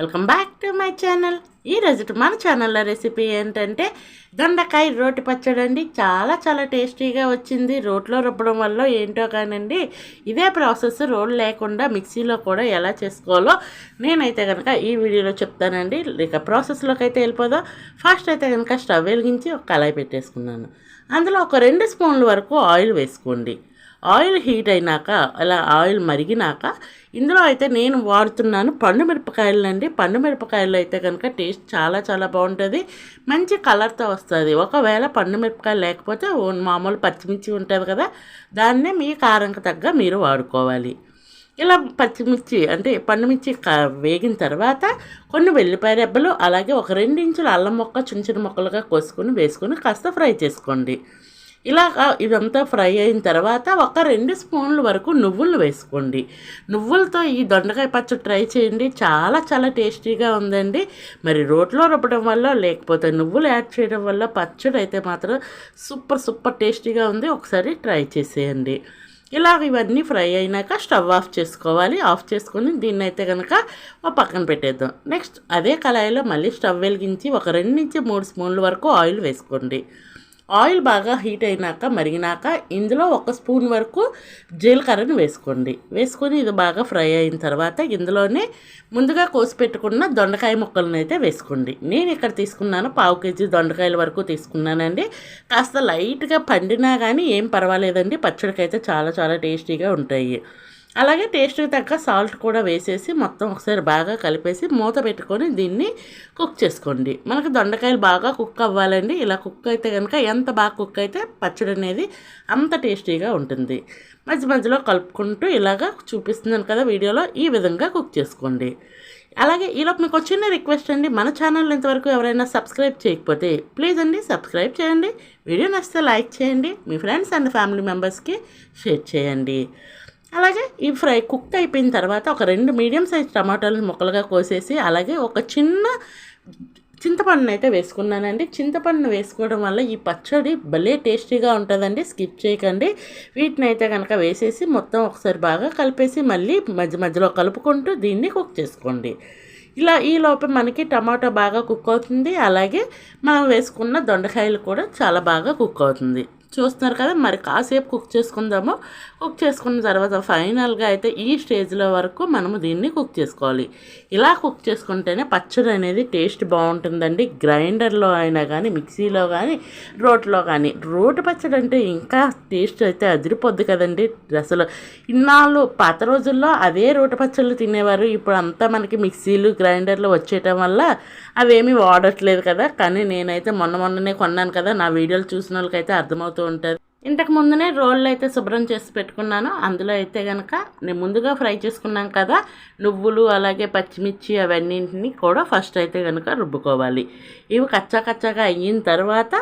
Welcome back to my channel. ఈరోజు మన ఛానల్లో రెసిపీ ఏంటంటే దొండకాయ రోటి పచ్చడి అండి. చాలా చాలా టేస్టీగా వచ్చింది. రోట్లో రుబ్బడం వల్ల ఏంటో కానండి ఇదే ప్రాసెస్ రోల్ లేకుండా మిక్సీలో కూడా ఎలా చేసుకోవాలో నేనైతే కనుక ఈ వీడియోలో చెప్తానండి. ఇక ప్రాసెస్లోకి అయితే వెళ్ళిపోదాం. ఫస్ట్ అయితే కనుక స్టవ్ వెలిగించి ఒక కళాయి పెట్టేసుకున్నాను. అందులో ఒక రెండు స్పూన్ల వరకు ఆయిల్ వేసుకోండి. ఆయిల్ హీట్ అయినాక అలా ఆయిల్ మరిగినాక ఇందులో అయితే నేను వాడుతున్నాను పండు మిరపకాయలు అండి. పండు మిరపకాయలు అయితే కనుక టేస్ట్ చాలా చాలా బాగుంటుంది. మంచి కలర్తో వస్తుంది. ఒకవేళ పండు మిరపకాయలు లేకపోతే మామూలు పచ్చిమిర్చి ఉంటుంది కదా దాన్నే మీ కారంకి తగ్గ మీరు వాడుకోవాలి. ఇలా పచ్చిమిర్చి అంటే పండుమిర్చి క- వేగిన తర్వాత కొన్ని వెల్లిపాయ రెబ్బలు అలాగే ఒక రెండు ఇంచుల అల్లం మొక్క చిన్న చిన్న ముక్కలుగా కోసుకొని వేసుకొని కాస్త ఫ్రై చేసుకోండి. ఇలాగా ఇదంతా ఫ్రై అయిన తర్వాత ఒక రెండు స్పూన్ల వరకు నువ్వులు వేసుకోండి. నువ్వులతో ఈ దొండకాయ పచ్చడి ట్రై చేయండి. చాలా చాలా టేస్టీగా ఉందండి. మరి రోట్లో రుబ్బడం వల్ల లేకపోతే నువ్వులు యాడ్ చేయడం వల్ల పచ్చడి అయితే మాత్రం సూపర్ సూపర్ టేస్టీగా ఉంది. ఒకసారి ట్రై చేసేయండి. ఇలా ఇవన్నీ ఫ్రై అయినాక స్టవ్ ఆఫ్ చేసుకోవాలి. ఆఫ్ చేసుకొని దీన్ని అయితే కనుక ఒక పక్కన పెట్టేద్దాం. నెక్స్ట్ అదే కళాయిలో మళ్ళీ స్టవ్ వెలిగించి ఒక రెండు నుంచి మూడు స్పూన్ల వరకు ఆయిల్ వేసుకోండి. ఆయిల్ బాగా హీట్ అయినాక మరిగినాక ఇందులో ఒక స్పూన్ వరకు జీలకర్రని వేసుకోండి. వేసుకొని ఇది బాగా ఫ్రై అయిన తర్వాత ఇందులోనే ముందుగా కోసి పెట్టుకున్న దొండకాయ ముక్కలను అయితే వేసుకోండి. నేను ఇక్కడ తీసుకున్నాను పావు కేజీ దొండకాయల వరకు తీసుకున్నానండి. కాస్త లైట్గా పండినా కానీ ఏం పర్వాలేదండి. పచ్చడికైతే చాలా చాలా టేస్టీగా ఉంటాయి. అలాగే టేస్ట్కి తగ్గ సాల్ట్ కూడా వేసేసి మొత్తం ఒకసారి బాగా కలిపేసి మూత పెట్టుకొని దీన్ని కుక్ చేసుకోండి. మనకు దొండకాయలు బాగా కుక్ అవ్వాలండి. ఇలా కుక్ అయితే కనుక ఎంత బాగా కుక్ అయితే పచ్చడి అనేది అంత టేస్టీగా ఉంటుంది. మధ్య మధ్యలో కలుపుకుంటూ ఇలాగా చూపిస్తున్నాను కదా వీడియోలో ఈ విధంగా కుక్ చేసుకోండి. అలాగే ఈలోపు మీకు చిన్న రిక్వెస్ట్ అండి. మన ఛానల్ ఇంతవరకు ఎవరైనా సబ్స్క్రైబ్ చేయకపోతే ప్లీజ్ అండి సబ్స్క్రైబ్ చేయండి. వీడియో నచ్చితే లైక్ చేయండి. మీ ఫ్రెండ్స్ అండ్ ఫ్యామిలీ మెంబర్స్కి షేర్ చేయండి. అలాగే ఈ ఫ్రై కుక్ అయిపోయిన తర్వాత ఒక రెండు మీడియం సైజ్ టమాటాలను ముక్కలుగా కోసేసి అలాగే ఒక చిన్న చింతపండును అయితే వేసుకున్నానండి. చింతపండును వేసుకోవడం వల్ల ఈ పచ్చడి భలే టేస్టీగా ఉంటుందండి. స్కిప్ చేయకండి. వీటిని అయితే కనుక వేసేసి మొత్తం ఒకసారి బాగా కలిపేసి మళ్ళీ మధ్య మధ్యలో కలుపుకుంటూ దీన్ని కుక్ చేసుకోండి. ఇలా ఈ లోపల మనకి టమాటా బాగా కుక్ అవుతుంది. అలాగే మనం వేసుకున్న దొండకాయలు కూడా చాలా బాగా కుక్ అవుతుంది. చూస్తున్నారు కదా మరి కాసేపు కుక్ చేసుకుందాము. కుక్ చేసుకున్న తర్వాత ఫైనల్గా అయితే ఈ స్టేజ్లో వరకు మనము దీన్ని కుక్ చేసుకోవాలి. ఇలా కుక్ చేసుకుంటేనే పచ్చడి అనేది టేస్ట్ బాగుంటుందండి. గ్రైండర్లో అయినా కానీ మిక్సీలో కానీ రోట్లో కానీ. రోటి పచ్చడి అంటే ఇంకా టేస్ట్ అయితే అదిరిపోద్ది కదండి. అసలు ఇన్నాళ్ళు పాత రోజుల్లో అదే రోటి పచ్చళ్ళు తినేవారు. ఇప్పుడు అంతా మనకి మిక్సీలు గ్రైండర్లు వచ్చేయటం వల్ల అవేమీ వాడట్లేదు కదా. కానీ నేనైతే మొన్న మొన్ననే కొన్నాను కదా. నా వీడియోలు చూసిన వాళ్ళకైతే అర్థమవుతుంది అర్థమవుతూ ఉంటుంది. ఇంతకు ముందునే రోళ్ళు అయితే శుభ్రం చేసి పెట్టుకున్నాను. అందులో అయితే కనుక నేను ముందుగా ఫ్రై చేసుకున్నాం కదా నువ్వులు అలాగే పచ్చిమిర్చి అవన్నింటినీ కూడా ఫస్ట్ అయితే కనుక రుబ్బుకోవాలి. ఇవి కచ్చా కచ్చాగా అయిన తర్వాత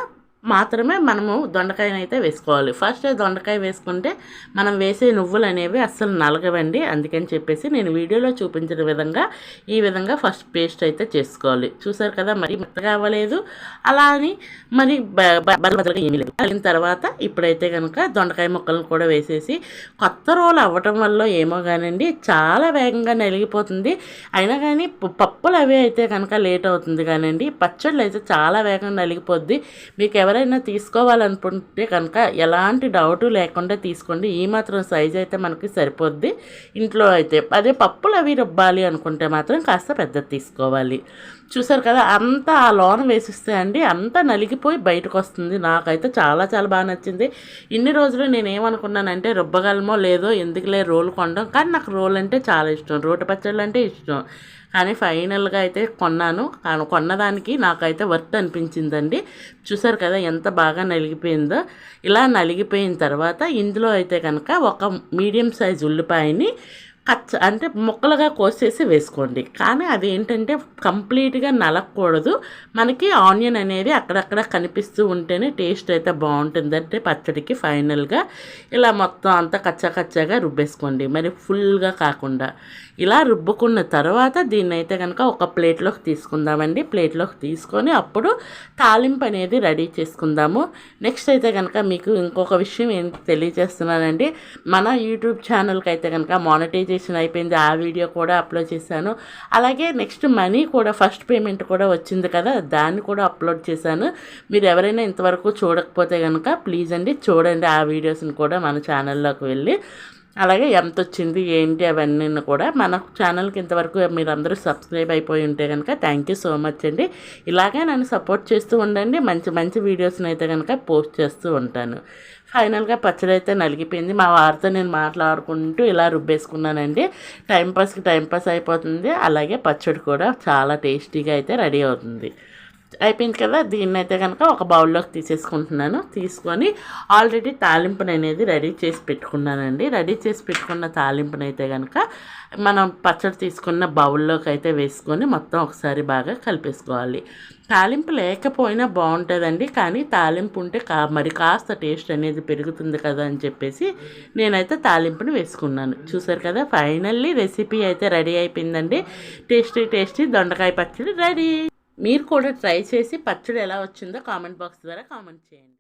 మాత్రమే మనము దొండకాయనైతే వేసుకోవాలి. ఫస్ట్ దొండకాయ వేసుకుంటే మనం వేసే నువ్వులు అనేవి అస్సలు నలగవండి. అందుకని చెప్పేసి నేను వీడియోలో చూపించిన విధంగా ఈ విధంగా ఫస్ట్ పేస్ట్ అయితే చేసుకోవాలి. చూసారు కదా మరి మెత్తగా అవ్వలేదు అలా అని మరి బ- బలబదలుగా ఏమీ లేదు. అయిన తర్వాత ఇప్పుడైతే కనుక దొండకాయ ముక్కలను కూడా వేసేసి కొత్త రోలు అవ్వటం వల్ల ఏమో కానండి చాలా వేగంగా నలిగిపోతుంది. అయినా కానీ పప్పులు అవి అయితే కనుక లేట్ అవుతుంది కానండి పచ్చళ్ళు అయితే చాలా వేగంగా నలిగిపోద్ది. మీకు ఎవరైనా తీసుకోవాలనుకుంటే కనుక ఎలాంటి డౌట్ లేకుండా తీసుకోండి. ఈ మాత్రం సైజ్ అయితే మనకి సరిపోద్ది. ఇంట్లో అయితే అదే పప్పులు అవి రుబ్బాలి అనుకుంటే మాత్రం కాస్త పెద్దది తీసుకోవాలి. చూసారు కదా అంతా ఆ లోన వేసిస్తే అండి అంతా నలిగిపోయి బయటకు వస్తుంది నాకైతే చాలా చాలా బాగా నచ్చింది. ఇన్ని రోజులు నేను ఏమనుకున్నానంటే రుబ్బగలమో లేదో ఎందుకులే రోలు కొనడం. కానీ నాకు రోల్ అంటే చాలా ఇష్టం. రోటి పచ్చళ్ళు అంటే ఇష్టం. కానీ ఫైనల్గా అయితే కొన్నాను. కొన్నదానికి నాకైతే వర్త్ అనిపించిందండి. చూసారు కదా ఎంత బాగా నలిగిపోయిందో. ఇలా నలిగిపోయిన తర్వాత ఇందులో అయితే కనుక ఒక మీడియం సైజ్ ఉల్లిపాయని కచ్చ అంటే ముక్కలుగా కోసేసి వేసుకోండి. కానీ అది ఏంటంటే కంప్లీట్గా నలకూడదు మనకి ఆనియన్ అనేది అక్కడక్కడ కనిపిస్తూ ఉంటేనే టేస్ట్ అయితే బాగుంటుందంటే పచ్చడికి ఫైనల్గా ఇలా మొత్తం అంతా కచ్చా కచ్చాగా రుబ్బేసుకోండి. మరి ఫుల్గా కాకుండా. ఇలా రుబ్బుకున్న తర్వాత దీన్ని అయితే కనుక ఒక ప్లేట్లోకి తీసుకుందామండి. ప్లేట్లోకి తీసుకొని అప్పుడు తాలింపు అనేది రెడీ చేసుకుందాము. నెక్స్ట్ అయితే కనుక మీకు ఇంకొక విషయం ఏం తెలియజేస్తున్నానండి. మన యూట్యూబ్ ఛానల్కి అయితే కనుక మానిటైజేషన్ అయిపోయింది. ఆ వీడియో కూడా అప్లోడ్ చేశాను. అలాగే నెక్స్ట్ మనీ కూడా ఫస్ట్ పేమెంట్ కూడా వచ్చింది కదా దాన్ని కూడా అప్లోడ్ చేశాను. మీరు ఎవరైనా ఇంతవరకు చూడకపోతే కనుక ప్లీజ్ అండి చూడండి ఆ వీడియోస్ని కూడా మన ఛానల్లోకి వెళ్ళి. అలాగే ఎంత వచ్చింది ఏంటి అవన్నీ కూడా మన ఛానల్కి ఇంతవరకు మీరందరూ సబ్స్క్రైబ్ అయిపోయి ఉంటే కనుక థ్యాంక్ యూ సో మచ్ అండి. ఇలాగే నన్ను సపోర్ట్ చేస్తూ ఉండండి. మంచి మంచి వీడియోస్ని అయితే కనుక పోస్ట్ చేస్తూ ఉంటాను. ఫైనల్గా పచ్చడి అయితే నలిగిపోయింది. మా వారితో నేను మాట్లాడుకుంటూ ఇలా రుబ్బేసుకున్నానండి. టైంపాస్కి టైంపాస్ అయిపోతుంది. అలాగే పచ్చడి కూడా చాలా టేస్టీగా అయితే రెడీ అవుతుంది. అయిపోయింది కదా దీన్ని అయితే కనుక ఒక బౌల్లోకి తీసేసుకుంటున్నాను. తీసుకొని ఆల్రెడీ తాలింపుని అనేది రెడీ చేసి పెట్టుకున్నానండి. రెడీ చేసి పెట్టుకున్న తాలింపుని అయితే కనుక మనం పచ్చడి తీసుకున్న బౌల్లోకి అయితే వేసుకొని మొత్తం ఒకసారి బాగా కలిపేసుకోవాలి. తాలింపు లేకపోయినా బాగుంటుందండి కానీ తాలింపు ఉంటే కా మరి కాస్త టేస్ట్ అనేది పెరుగుతుంది కదా అని చెప్పేసి నేనైతే తాలింపుని వేసుకున్నాను. చూసారు కదా ఫైనల్లీ రెసిపీ అయితే రెడీ అయిపోయిందండి. టేస్టీ టేస్టీ దొండకాయ పచ్చడి రెడీ. మీరు కూడా ట్రై చేసి పచ్చడి ఎలా వచ్చిందో కామెంట్ బాక్స్ ద్వారా కామెంట్ చేయండి.